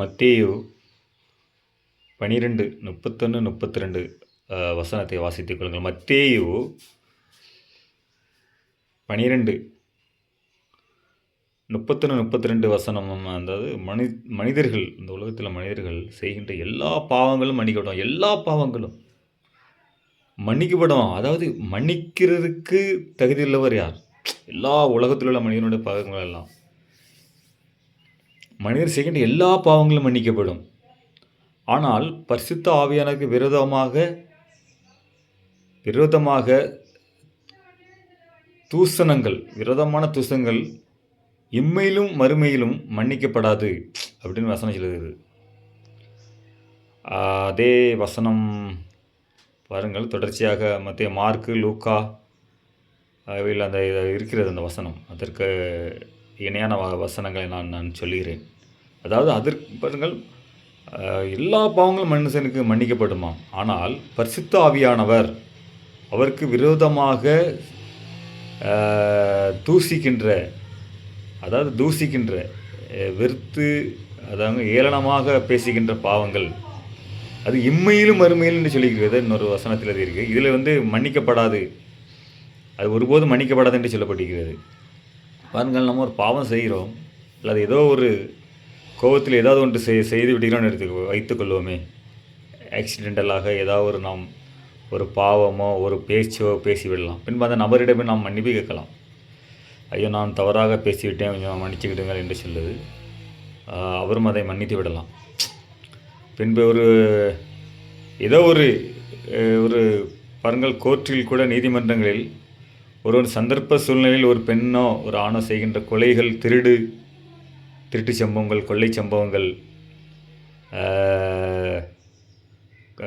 மத்தேயு பனிரெண்டு முப்பத்தொன்று முப்பத்தி ரெண்டு வசனத்தை வாசித்துக் கொள்ளுங்கள். மத்தேயு பனிரெண்டு முப்பத்தொன்று முப்பத்தி ரெண்டு வசனம் அதாவது மனி மனிதர்கள் இந்த உலகத்தில் மனிதர்கள் செய்கின்ற எல்லா பாவங்களும் மன்னிக்கப்படும். எல்லா பாவங்களும் மன்னிக்கப்படும். அதாவது மன்னிக்கிறதுக்கு தகுதியுள்ளவர் யார்? எல்லா உலகத்தில் உள்ள மனிதனுடைய பாவங்கள் எல்லாம். மனிதர் செய்கின்ற எல்லா பாவங்களும் மன்னிக்கப்படும். ஆனால் பரிசுத்த ஆவியானருக்கு விரோதமாக விரோதமாக தூசணங்கள் விரோதமான தூசணங்கள் இம்மையிலும் மறுமையிலும் மன்னிக்கப்படாது அப்படின்னு வசனம் சொல்லுது அதே வசனம் பாருங்கள் தொடர்ச்சியாக மத்திய மார்க்கு லூக்கா அவையில் அந்த இருக்கிறது அந்த வசனம். அதற்கு இணையான வசனங்களை நான் நான் சொல்கிறேன் அதாவது அதற்கு பாருங்கள் எல்லா பாவங்களும் மனுஷனுக்கு மன்னிக்கப்படுமா? ஆனால் பரிசுத்த ஆவியானவர் அவருக்கு விரோதமாக தூசிக்கின்ற அதாவது தூசிக்கின்ற வெறுத்து அதாவது ஏளனமாக பேசுகின்ற பாவங்கள். அது இம்மையிலும் மறுமையிலும் என்று சொல்லிக்கிறது இன்னொரு வசனத்தில் அது இருக்குது இதில் வந்து மன்னிக்கப்படாது. அது ஒருபோதும் மன்னிக்கப்படாது என்று சொல்லப்பட்டிருக்கிறது. பாருங்கள் நம்ம ஒரு பாவம் செய்கிறோம். அல்லது ஏதோ ஒரு கோபத்தில் ஏதாவது ஒன்று செய் செய்து விடுகிறோம்னு எடுத்து வைத்துக்கொள்வோமே ஆக்சிடென்டலாக ஏதாவது ஒரு நாம் ஒரு பாவமோ ஒரு பேச்சோ பேசி விடலாம். பின்பு அந்த நபரிடமே நாம் மன்னிப்பு கேட்கலாம். ஐயோ நான் தவறாக பேசிவிட்டேன் கொஞ்சம் மன்னிச்சுக்கிடுங்கள் என்று சொல்லுது. அவரும் அதை மன்னித்து விடலாம். பின்பு ஒரு ஏதோ ஒரு ஒரு பாருங்கள் கோர்ட்டில் கூட நீதிமன்றங்களில் ஒரு ஒரு சந்தர்ப்ப சூழ்நிலையில் ஒரு பெண்ணோ ஒரு ஆணோ செய்கின்ற கொலைகள் திருடு திருட்டு சம்பவங்கள் கொள்ளை சம்பவங்கள்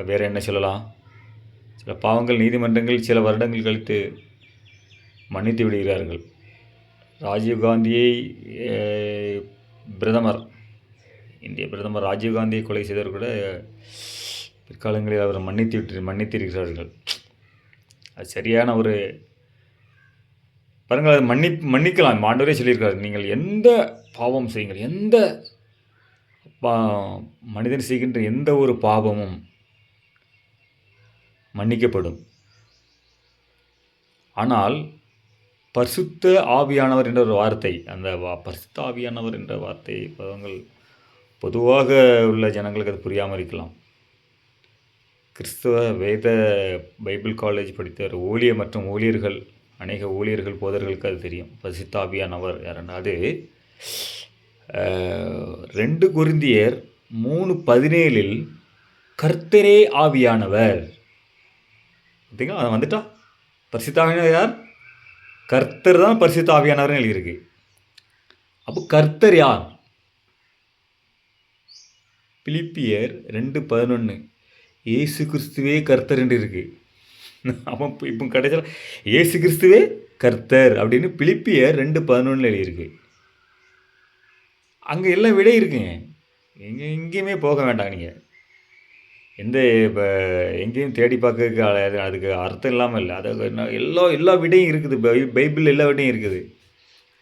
வேறு என்ன சொல்லலாம்? சில பாவங்கள் நீதிமன்றங்கள் சில வருடங்கள் கழித்து மன்னித்து விடுகிறார்கள். ராஜீவ்காந்தியை பிரதமர் இந்திய பிரதமர் ராஜீவ்காந்தியை கொலை செய்தவர் கூட பிற்காலங்களில் அவர் மன்னித்து விட்டு மன்னித்திருக்கிறார்கள். அது சரியான ஒரு பாருங்கள் அதை மன்னி மன்னிக்கலாம். ஆண்டவரே சொல்லியிருக்காரு. நீங்கள் எந்த பாவம் செய்யுங்கள் எந்த பா மனிதன் செய்கின்ற எந்த ஒரு பாவமும் மன்னிக்கப்படும். ஆனால் பரிசுத்த ஆவியானவர் என்ற ஒரு வார்த்தை அந்த வா- பரிசுத்த ஆவியானவர் என்ற வார்த்தை பதங்கள் பொதுவாக உள்ள ஜனங்களுக்கு அது புரியாமல் இருக்கலாம். கிறிஸ்துவ வேத பைபிள் காலேஜ் படித்த ஒரு ஊழியர் மற்றும் ஊழியர்கள் அநேக ஊழியர்கள் போதர்களுக்கு அது தெரியும். பரிசுத்த யாருன்னா அது? ரெண்டு குருந்தியர் மூணு பதினேழில் கர்த்தரே ஆவியானவர். பார்த்தீங்களா அதை வந்துட்டா பரிசுத்தாவியானவர் யார்? கர்த்தர் தான் பரிசுத்த ஆவியானவர்னு எழுதியிருக்கு. அப்போ கர்த்தர் யார்? பிலிப்பியர் ரெண்டு பதினொன்று இயேசு கிறிஸ்துவே கர்த்தர் என்று இருக்குது அவன் இப்போ- இப்போ கடைசியில் ஏசு கிறிஸ்துவே கர்த்தர். அப்படின்னு பிலிப்பியர் ரெண்டு பதினொன்றில் எழுதியிருக்கு. அங்கே எல்லாம் விடை இருக்குங்க. எங்கே எங்கேயுமே போக வேண்டாம் நீங்கள் எந்த இப்போ எங்கேயும் தேடி பார்க்கறதுக்கு அதுக்கு அர்த்தம் இல்லாமல் இல்லை. அது எல்லா எல்லா விடையும் இருக்குது. பை பைபிள் எல்லா விடையும் இருக்குது.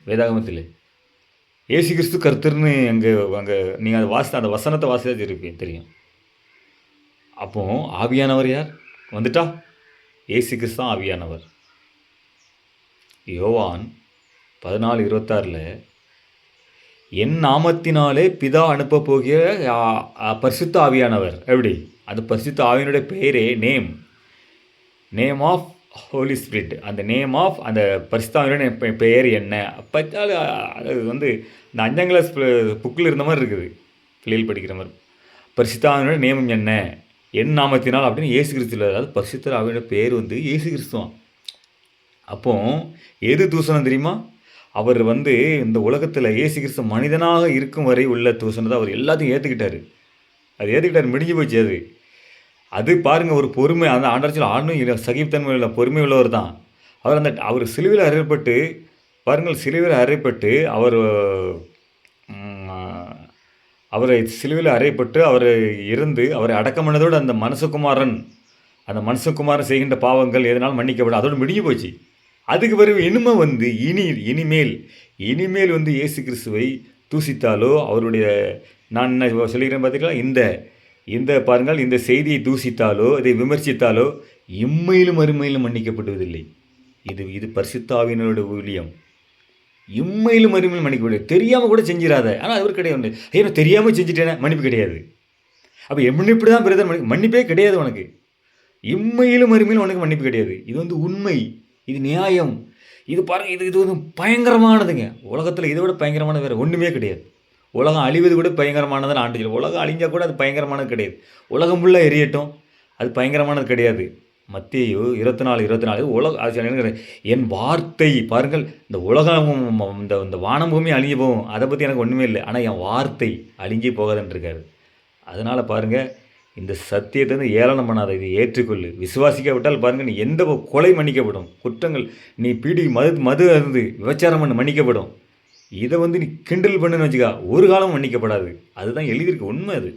வேதாகமத்தில். ஏசு கிறிஸ்து கர்த்தர்னு அங்கே அங்கே நீங்கள் அதை வாசி அந்த வசனத்தை வாசித்தா இருப்பீங்க தெரியும். அப்போ ஆவியானவர் யார்? வந்துட்டா? ஏசு கிறிஸ்து தான் ஆவியானவர். யோவான் பதினாலு இருபத்தாறில் என் நாமத்தினாலே பிதா அனுப்ப போகிற பரிசுத்த ஆவியானவர். எப்படி? அது பரிசுத்த ஆவியனுடைய பெயரே name. Name of holy spirit அந்த நேம் ஆஃப் அந்த பரிசுத்தாவினுடைய பெயர் என்ன? அப்போ அது வந்து இந்த அஞ்சாம் கிளாஸ் புக்கில் இருந்த மாதிரி இருக்குது. பிள்ளைகள் படிக்கிற மாதிரி. பரிசுத்தாவினுடைய நேமம் என்ன? என் நாமத்தினால் அப்படின்னு இயேசு கிறிஸ்துவில் அதாவது பரிசுத்தர் ஆவியோட பேர் வந்து இயேசு கிறிஸ்துவான் அப்போ எது தூசணம் தெரியுமா? அவர் வந்து இந்த உலகத்தில் இயேசு கிறிஸ்து மனிதனாக இருக்கும் வரை உள்ள தூசணத்தை அவர் எல்லாத்தையும் ஏற்றுக்கிட்டார் அது ஏற்றுக்கிட்டார் முடிஞ்சு போச்சு அது. அது பாருங்கள் ஒரு பொறுமை அந்த ஆண்டர்ச்சியில் ஆணும் சகிப்புத்தன்மையில் பொறுமை உள்ளவர் தான். அவர் அந்த அவர் சிலுவையில் அறையப்பட்டு பாருங்கள் சிலுவையில் அறையப்பட்டு அவர் அவரை சிலுவையில் அறையப்பட்டு அவர் இருந்து அவரை அடக்கம் பண்ணதோடு அந்த மனசுக்குமாரன் அந்த மனசுக்குமாரன் செய்கின்ற பாவங்கள் எதனால் மன்னிக்கப்படும்? அதோடு முடிஞ்சு போச்சு. அதுக்கு பிறகு இனிமே வந்து இனி இனிமேல் இனிமேல் வந்து இயேசு கிறிஸ்துவை தூசித்தாலோ அவருடைய நான் என்ன சொல்லிக்கிறேன் பார்த்தீங்களா இந்த இந்த பாருங்கள் இந்த செய்தியை தூசித்தாலோ இதை விமர்சித்தாலோ இம்மையிலும் அருமையிலும் மன்னிக்கப்படுவதில்லை இது இது பரிசுத்தாவினருடைய ஊழியம். இம்மையிலும் மறுமையிலும் மன்னிக்க முடியாது தெரியாமல் கூட செஞ்சிடாத ஆனால் அவர் கிடையாது ஐயோ நான் தெரியாமல் செஞ்சுட்டேனே மன்னிப்பு கிடையாது. அப்போ எப்படி தான் பிரதர் மன்னிப்பு மன்னிப்பே கிடையாது உனக்கு. இம்மையிலும் மறுமையிலும் உனக்கு மன்னிப்பு கிடையாது. இது வந்து உண்மை. இது நியாயம். இது பாருங்க இது இது வந்து பயங்கரமானதுங்க. உலகத்தில் இதை விட பயங்கரமானது வேறு ஒன்றுமே கிடையாது. உலகம் அழிவது கூட பயங்கரமானதுன்னு ஆண்டு சொல்லுவோம் உலகம் அழிஞ்சால் கூட அது பயங்கரமானது கிடையாது. உலகம் ஃபுல்லாக எரியட்டும். அது பயங்கரமானது கிடையாது. மத்தியோ இருபத்தி நாலு இருபத்தி நாலு உலக அது என் வார்த்தை. பாருங்கள் இந்த உலகம் இந்த இந்த வானம் பூமி அழிஞ்சு போகும் அதை பற்றி எனக்கு ஒன்றுமே இல்லை. ஆனால் என் வார்த்தை அழிஞ்சே போகாதுன்ட்ருக்காரு அதனால் பாருங்கள் இந்த சத்தியத்தை வந்து ஏளனம் பண்ணாத இது ஏற்றுக்கொள்ளு. விசுவாசிக்காவிட்டால் பாருங்கள் நீ எந்த கொலை மன்னிக்கப்படும். குற்றங்கள் நீ பீடி மது மது அருந்து விபச்சாரம் பண்ண மன்னிக்கப்படும். இதை வந்து நீ கிண்டல் பண்ணுன்னு வச்சுக்கா ஒரு காலம் மன்னிக்கப்படாது. அதுதான் எழுதியிருக்கு உண்மை அது.